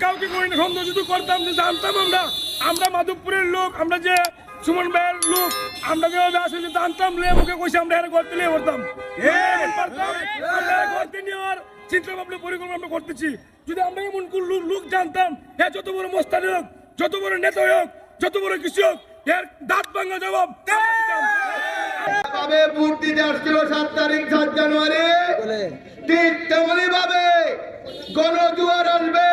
কাউকে করি না সন্দেহ যদি করতাম যে জানতাম আমরা আমরা মাধবপুরের লোক আমরা যে সুমন ভাইয়ের লোক আমরা যেভাবে আসলে জানতাম লে মুখে কইছে আমরা এর করতে নিয়ে করতাম। করতে নেওয়ার চিন্তা ভাবনা পরিকল্পনা আমরা করতেছি। যদি আমরা এমন কোন লোক- জানতাম হ্যাঁ যত বড় মোস্তানি হোক যত বড় নেতা হোক যত বড় কিছু হোক এর দাঁত ভাঙা জবাব। ভাবে ভোট দিতে আসছিল সাত তারিখ সাত জানুয়ারি। ঠিক তেমনি ভাবে গণজুয়ার আসবে।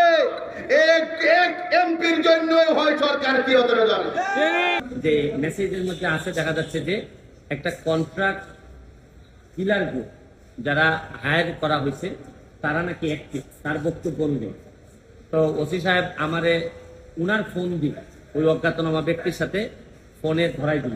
একটা করা হয়েছে, তারা নাকি অ্যাক্টিভ তার বক্তব্য তো ওসি সাহেব আমারে উনার ফোন দিল ওই অজ্ঞাতনামা ব্যক্তির সাথে ফোনে ধরাই দিল।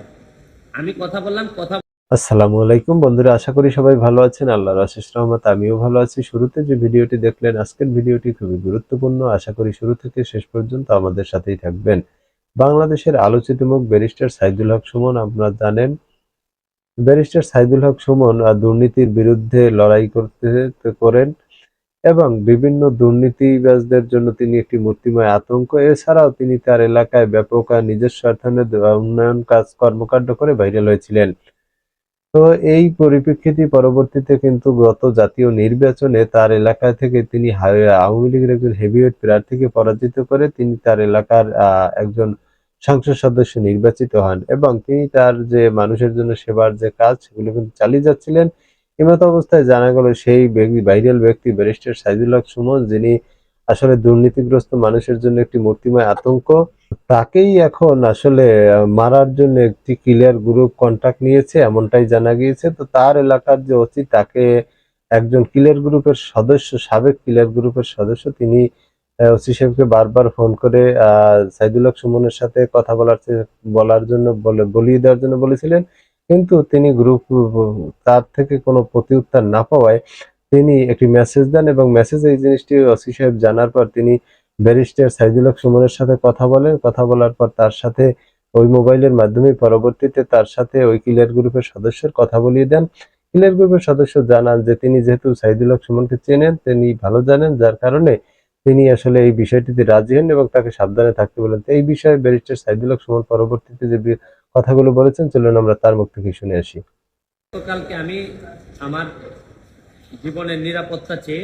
আমি কথা বললাম, কথা আসসালামু আলাইকুম বন্ধুরা, আশা করি সবাই ভালো আছেন। আল্লাহর আশিস রহমত আমিও ভালো আছি। শুরুতে যে ভিডিওটি দেখলেন, আজকের ভিডিওটি খুবই গুরুত্বপূর্ণ। আশা করি শুরু থেকে শেষ পর্যন্ত আমাদের সাথেই থাকবেন। বাংলাদেশের আলোচিত মুখ ব্যারিস্টার সাইদুল হক সুমন, আপনারা জানেন, ব্যারিস্টার সাইদুল হক সুমন দুর্নীতির বিরুদ্ধে লড়াই করতে করেন এবং বিভিন্ন দুর্নীতিবাজদের জন্য তিনি একটি মূর্তিময় আতঙ্ক। এছাড়াও তিনি তার এলাকায় ব্যাপক নিজস্ব অর্থায়নে উন্নয়ন কাজ কর্মকাণ্ড করে ভাইরাল হয়েছিলেন। তো এই পরিপ্রেক্ষিতে পরবর্তীতে কিন্তু গত জাতীয় নির্বাচনে তার এলাকা থেকে তিনি আওয়ামী লীগের একজন হেভিওয়েট প্রার্থীকে পরাজিত করে তিনি তার এলাকার একজন সংসদ সদস্য নির্বাচিত হন এবং তিনি তার যে মানুষের জন্য সেবার যে কাজ সেগুলো কিন্তু চালিয়ে যাচ্ছিলেন। এমত অবস্থায় জানা গেল সেই ব্যক্তি, ভাইরাল ব্যক্তি ব্যারিস্টার সাইদুল হক সুমন, যিনি আসলে দুর্নীতিগ্রস্ত মানুষের জন্য একটি মূর্তিময় আতঙ্ক তাকেই এখন আসলে মারার জন্য একটি ক্লিয়ার গ্রুপ কন্ট্যাক্ট নিয়েছে এমনটাই জানা গিয়েছে। তো তার এলাকার যে ওসি তাকে একজন ক্লিয়ার গ্রুপের সদস্য সাবেক ক্লিয়ার গ্রুপের সদস্য তিনি ওসি সাহেবকে বারবার ফোন করে আহ, সাইদুল হক সুমনের সাথে কথা বলার বলার জন্য বলে বলিয়ে দেওয়ার জন্য বলেছিলেন। কিন্তু তিনি গ্রুপ তার থেকে কোনো প্রতিউত্তর না পাওয়ায় তিনি একটি মেসেজ দেন এবং মেসেজ এই জিনিসটি ওসি সাহেব জানার পর তিনি ব্যারিস্টার সাইদুল হক সুমনের সাথে কথা বলেন। কথা বলার পর তার সাথে ওই মোবাইলের মাধ্যমে পরবর্তীতে তার সাথে ওই ক্লিয়ার গ্রুপের সদস্যের কথা বলিয়ে দেন। ক্লিয়ার গ্রুপের সদস্য জানান যে, তিনি যেহেতু সাইদুল হক সুমনকে চেনেন, তিনি ভালো জানেন, যার কারণে তিনি আসলে এই বিষয়টিতে রাজি হন এবং তাকে সাবধানে থাকতে বলেন। এই বিষয়ে ব্যারিস্টার সাইদুল হক সুমন পরবর্তীতে যে কথাগুলো বলেছেন, চলুন আমরা তার মুখ থেকে শুনে আসি। গতকালকে আমি আমার জীবনের নিরাপত্তা চেয়ে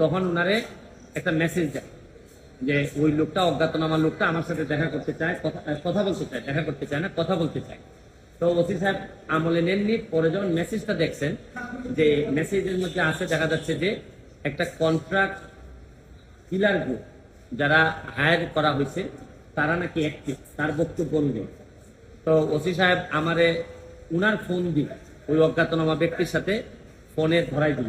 তখন উনারে একটা মেসেজ দেয় যে, ওই লোকটা, অজ্ঞাতনামা লোকটা আমার সাথে দেখা করতে চায়, কথা বলতে চায়, দেখা করতে চায় না, কথা বলতে চায়। তো ওসি সাহেব আমলে নেননি, পরে যখন মেসেজটা দেখছেন, যে মেসেজের মধ্যে আছে, দেখা যাচ্ছে যে একটা কন্ট্রাক্ট কিলার গ্রুপ যারা হায়ার করা হয়েছে, তারা নাকি অ্যাক্টিভ তার বক্তব্য অনুযায়ী। তো ওসি সাহেব আমারে উনার ফোন দিল ওই অজ্ঞাতনামা ব্যক্তির সাথে ফোনে ধরাই দিল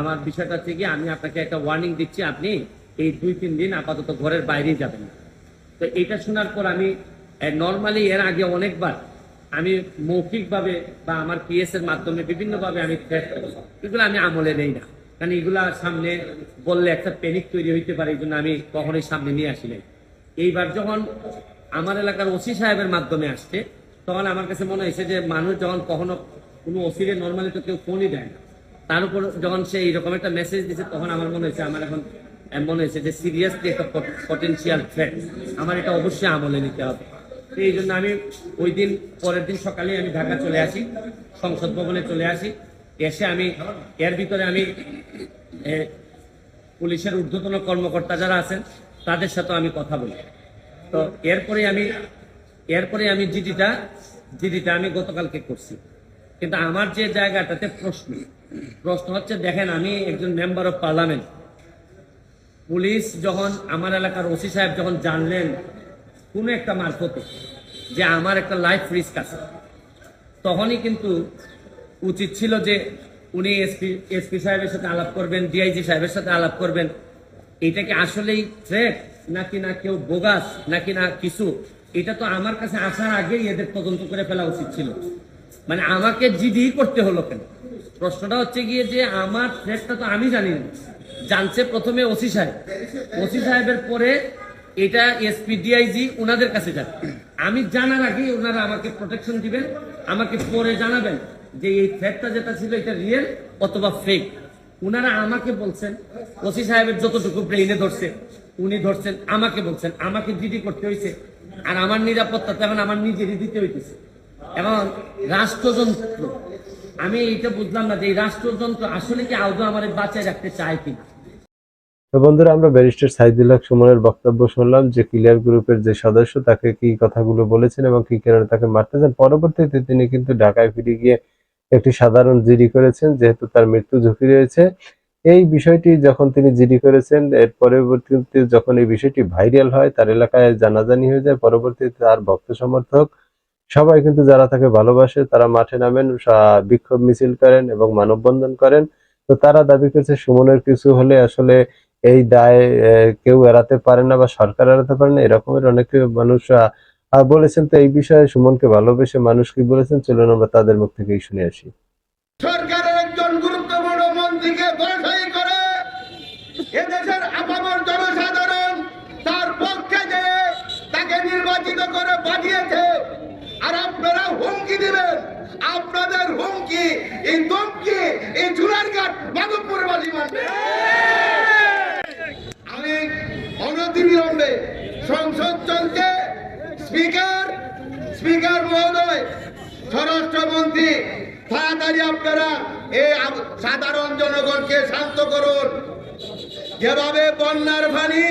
আমার বিষয়টা হচ্ছে গিয়ে আমি আপনাকে একটা ওয়ার্নিং দিচ্ছি, আপনি এই দুই, তিন দিন আপাতত ঘরের বাইরেই যাবেন তো এটা শোনার পর আমি নর্মালি এর আগে অনেকবার আমি মৌখিকভাবে বা আমার পিএস এর মাধ্যমে বিভিন্নভাবে আমি এগুলো আমি আমলে নেই না। কারণ এগুলা সামনে বললে একটা প্যানিক তৈরি হইতে পারে, এই জন্য আমি কখনোই সামনে নিয়ে আসি নাই। এইবার যখন আমার এলাকার ওসি সাহেবের মাধ্যমে আসছে, তখন আমার কাছে মনে হয়েছে যে মানুষ যখন কখনো কোনো ওসিরে নর্মালি তো কেউ ফোনই দেয় না। তার উপর যখন সে এইরকম একটা মেসেজ দিচ্ছে তখন আমার মনে হয়েছে, আমার এখন মনে হয়েছে যে সিরিয়াসলি একটা পটেন্সিয়াল থ্রেট আমার এটা অবশ্যই আমলে নিতে হবে। এই জন্য আমি ওই দিন, পরের দিন সকালে আমি ঢাকা চলে আসি, সংসদ ভবনে চলে আসি। এসে আমি, এর ভিতরে আমি পুলিশের ঊর্ধ্বতন কর্মকর্তা যারা আছেন, তাদের সাথে আমি কথা বলি। তো এরপরে আমি এরপরে আমি জিডিটা জিডিটা আমি গতকালকে করছি। কিন্তু আমার যে জায়গাটাতে প্রশ্ন প্রশ্ন হচ্ছে, দেখেন, আমি একজন মেম্বার অফ পার্লামেন্ট পুলিশ যখন আমার এলাকার ওসি সাহেব যখন জানলেন, কোনো একটা মারফতে যে আমার একটা লাইফ রিস্ক আছে, তখনই কিন্তু উচিত ছিল যে উনি এসপি এসপি সাহেবের সাথে আলাপ করবেন ডিআইজি সাহেবের সাথে আলাপ করবেন। এটা কি আসলেই থ্রেট নাকি না কেউ বোগাস নাকি না কিছু? এটা তো আমার কাছে আসার আগেই এদের তদন্ত করে ফেলা উচিত ছিল। মানে আমাকে জিডি করতে হলো কেন? প্রশ্নটা হচ্ছে গিয়ে যে আমার থ্রেটটা তো আমি জানি না। জানছে প্রথমে ওসি সাহেব। ওসি সাহেবের পরে এটা এসপি, ডিআইজি ওনাদের কাছে যাবে। আমি জানার আগেই ওনারা আমাকে প্রোটেকশন দিবেন, আমাকে পরে জানাবেন যে এই থ্রেটটা যেটা ছিল এটা রিয়েল অথবা ফেক ওনারা আমাকে বলছেন, ওসি সাহেবের যতটুকু ব্রেইনে ধরছে, উনি ধরছেন, আমাকে বলছেন, আমাকে জিডি করতে হয়েছে আর আমার নিরাপত্তা তো এখন আমার নিজেরই দিতে হইতেছে। এবং রাষ্ট্রযন্ত্র। আমি এইটা বুঝলাম না যে রাষ্ট্রযন্ত্র আসলে কি আদৌ আমার বাঁচায় রাখতে চায় কিনা। বন্ধুরা, আমরা ব্যারিস্টার সাইদুল হক সুমনের বক্তব্য শুনলাম যে ক্লিয়ার গ্রুপের যে সদস্য তাকে কি কথাগুলো বলেছেন এবং কি কারণে তাকে মারতে চান। পরবর্তীতে তিনি কিন্তু ঢাকায় ফিরে গিয়ে একটি সাধারণ জিডি করেছেন, যেহেতু তার মৃত্যু ঝুঁকি রয়েছে। এই বিষয়টি যখন তিনি জিডি করেছেন, এর পরবর্তীতে যখন এই বিষয়টি ভাইরাল হয়, তার এলাকায় জানাজানি হয়ে যায়। পরবর্তীতে তার ভক্ত সমর্থক সবাই কিন্তু যারা তাকে ভালোবাসে, তারা মাঠে নামেন বিক্ষোভ মিছিল করেন এবং মানববন্ধন করেন। তো তারা দাবি করছে, সুমনের কিছু হলে আসলে এই দায় কেউ এড়াতে পারে না বা সরকার এড়াতে পারে না, এরকমের অনেক মানুষ বলেছেন। তো এই বিষয়ে সুমনকে ভালোবেসে মানুষ কি বলেছেন? চলুন আমরা তাদের মুখ থেকেই শুনে আসি। সরকারের একজন গুরুত্বপূর্ণ মন্ত্রীকে করে এদেশের জনসাধারণ তার পক্ষে যে তাকে নির্বাচিত করে পাঠিয়েছে আর আপনারা হুমকি দিবেন আপনাদের হুমকি এই দমকি এই চুলারঘাট মাধবপুরবাসী মানবে আমি অনতিবিলম্বে সংসদ চলছে। স্পিকার স্পিকার মহোদয়, স্বরাষ্ট্রমন্ত্রী, তাড়াতাড়ি আপনারা এই সাধারণ জনগণকে শান্ত করুন। যেভাবে বন্যার পানি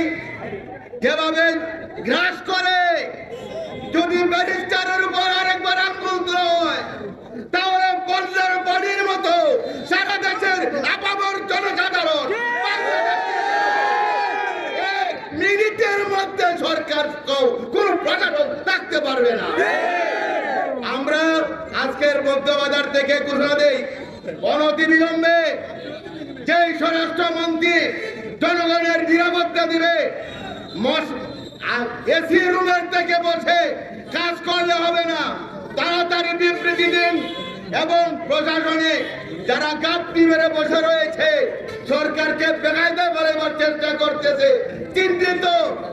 যেভাবে গ্রাস করে, যদি ব্যারিস্টারের উপর আরেকবার আঙ্গুল হয় তাহলে বন্যার পানির মতো সারা দেশের আপামর জনসাধারণ মিনিটের মধ্যে সরকার কোন প্রশাসন থাকতে পারবে না। আমরা আজকের মধ্যবাজার থেকে ঘোষণা দেই অনতিবিলম্বে যেই স্বরাষ্ট্রমন্ত্রী জনগণের নিরাপত্তা দিবে এসি রুমের থেকে বসে কাজ করলে হবে না। তাড়াতাড়ি বিবৃতি দিন এবং প্রশাসনে যারা গাপটি মেরে বসে রয়েছে, সরকারকে বেকায়দা করাবার চেষ্টা করতেছে। চিন্তিত,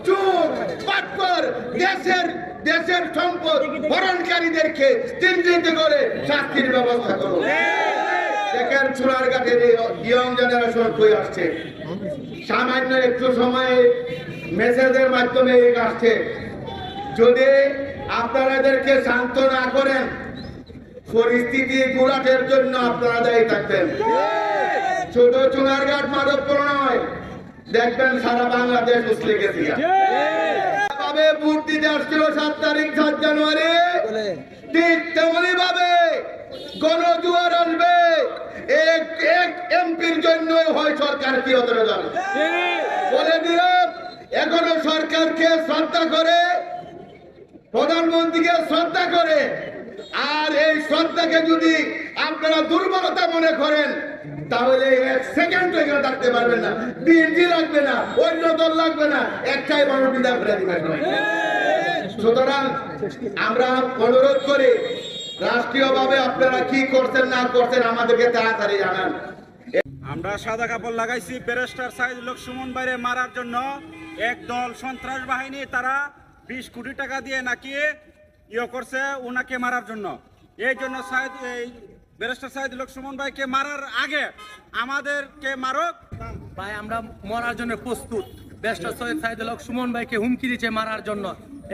চুপ পাটপর দেশের দেশের সম্পদ হরণকারীদেরকে চিহ্নিত করে শাস্তির ব্যবস্থা করুন আসছে। সামান্য একটু সময়ে মেসেজের মাধ্যমে আসছে। যদি আপনারা এদেরকে শান্ত না করেন। পরিস্থিতি গুলাটের জন্য আপনারা দায়ী থাকবেন। ছোট চুনারঘাট মাধবপুর নয় দেখবেন সারা বাংলাদেশ মুসলিম গেছে ভাবে ভোট দিতে আসছিল সাত তারিখ সাত জানুয়ারি। ঠিক তেমনি ভাবে গণজুয়ার আসবে। এক এক এমপির জন্য হয় সরকার কি হতে বলে দিলাম এখনও সরকারকে শ্রদ্ধা করে প্রধানমন্ত্রীকে শ্রদ্ধা করে, আর এই শ্রদ্ধাকে যদি আপনারা দুর্বলতা মনে করেন, তাহলে এক সেকেন্ড এখানে থাকতে পারবেন না। বিএনপি লাগবে না, অন্য দল লাগবে না, একটাই মানুষ বিদায় সুতরাং আমরা অনুরোধ করি, রাষ্ট্রীয়ভাবে আপনারা কি করছেন, না করছেন, আমাদেরকে তাড়াতাড়ি জানান। আমরা সাদা কাপড় লাগাইছি, ব্যারিস্টার সাইদ লোক সুমন বাইরে মারার জন্য। এক দল সন্ত্রাস বাহিনী, তারা বিশ কোটি টাকা দিয়ে নাকি ইয়ে করছে ওনাকে মারার জন্য। এই জন্য সাইদ এই ব্যারিস্টার সাইদ লোক সুমন ভাইকে মারার আগে আমাদেরকে মারক। ভাই আমরা মরার জন্য প্রস্তুত। বেস্ট সৈয়দ সাইদুল হক সুমন ভাইকে হুমকি দিচ্ছে মারার জন্য।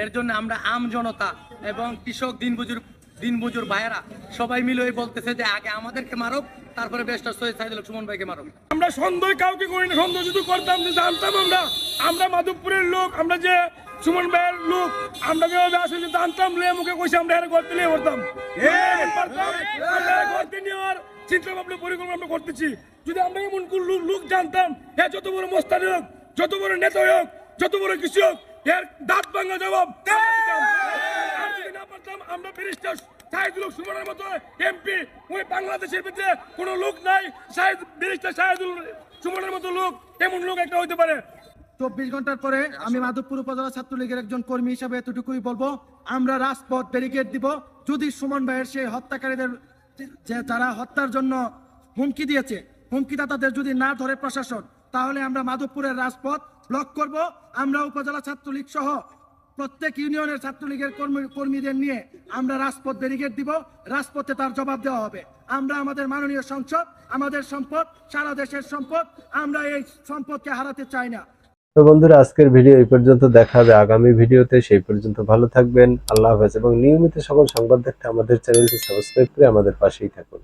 এর জন্য আমরা আম জনতা এবং কৃষক দিনমজুর দিনমজুর ভাইয়েরা সবাই মিলে ওই বলতেছে যে আগে আমাদেরকে মারুক তারপরে বেস্টার সৈয়দ সাইদুল হক সুমন ভাইকে মারো আমরা সন্দেহ কাউকে করি না সন্দেহ যদি করতাম যে জানতাম আমরা। আমরা মাধবপুরের লোক আমরা যে সুমন ভাইয়ের লোক আমরা যেভাবে আসলে জানতাম লে মুখে কইছে আমরা এর করতে নিয়ে করতাম করতে নেওয়ার চিন্তা ভাবনা পরিকল্পনা আমরা করতেছি। যদি আমরা এমন লোক লোক জানতাম হ্যাঁ যত বড় মোস্তানি হোক যত বড় নেতা হোক যত বড় কিছু হোক এর দাঁত ভাঙা জবাব না পারতাম আমরা ব্যারিস্টার শাহিদুল হক সুমনের মতো এমপি ওই বাংলাদেশের ভিতরে কোনো লোক নাই শাহিদ ব্যারিস্টার শাহিদুল সুমনের মতো লোক এমন লোক একটা হইতে পারে। চব্বিশ ঘণ্টার পরে আমি মাধবপুর উপজেলা ছাত্রলীগের একজন কর্মী হিসাবে এতটুকুই বলব। আমরা রাজপথ ব্যারিকেড দিব। যদি সুমন ভাইয়ের সেই হত্যাকারীদের যে যারা হত্যার জন্য হুমকি দিয়েছে হুমকিদাতাদের যদি না ধরে প্রশাসন তাহলে আমরা মাধবপুরের রাজপথ ব্লক করব। আমরা উপজেলা ছাত্রলীগ সহ প্রত্যেক ইউনিয়নের ছাত্রলীগের কর্মী কর্মীদের নিয়ে আমরা রাজপথ ব্যারিকেড দিব। রাজপথে তার জবাব দেওয়া হবে। আমরা আমাদের মাননীয় সংসদ আমাদের সম্পদ সারা দেশের সম্পদ আমরা এই সম্পদকে হারাতে চাই না। তো বন্ধুরা, আজকের ভিডিও এই পর্যন্ত। দেখা হবে আগামী ভিডিওতে। সেই পর্যন্ত ভালো থাকবেন। আল্লাহ হাফেজ। এবং নিয়মিত সকল সংবাদ দেখতে আমাদের চ্যানেলটি সাবস্ক্রাইব করে আমাদের পাশেই থাকুন।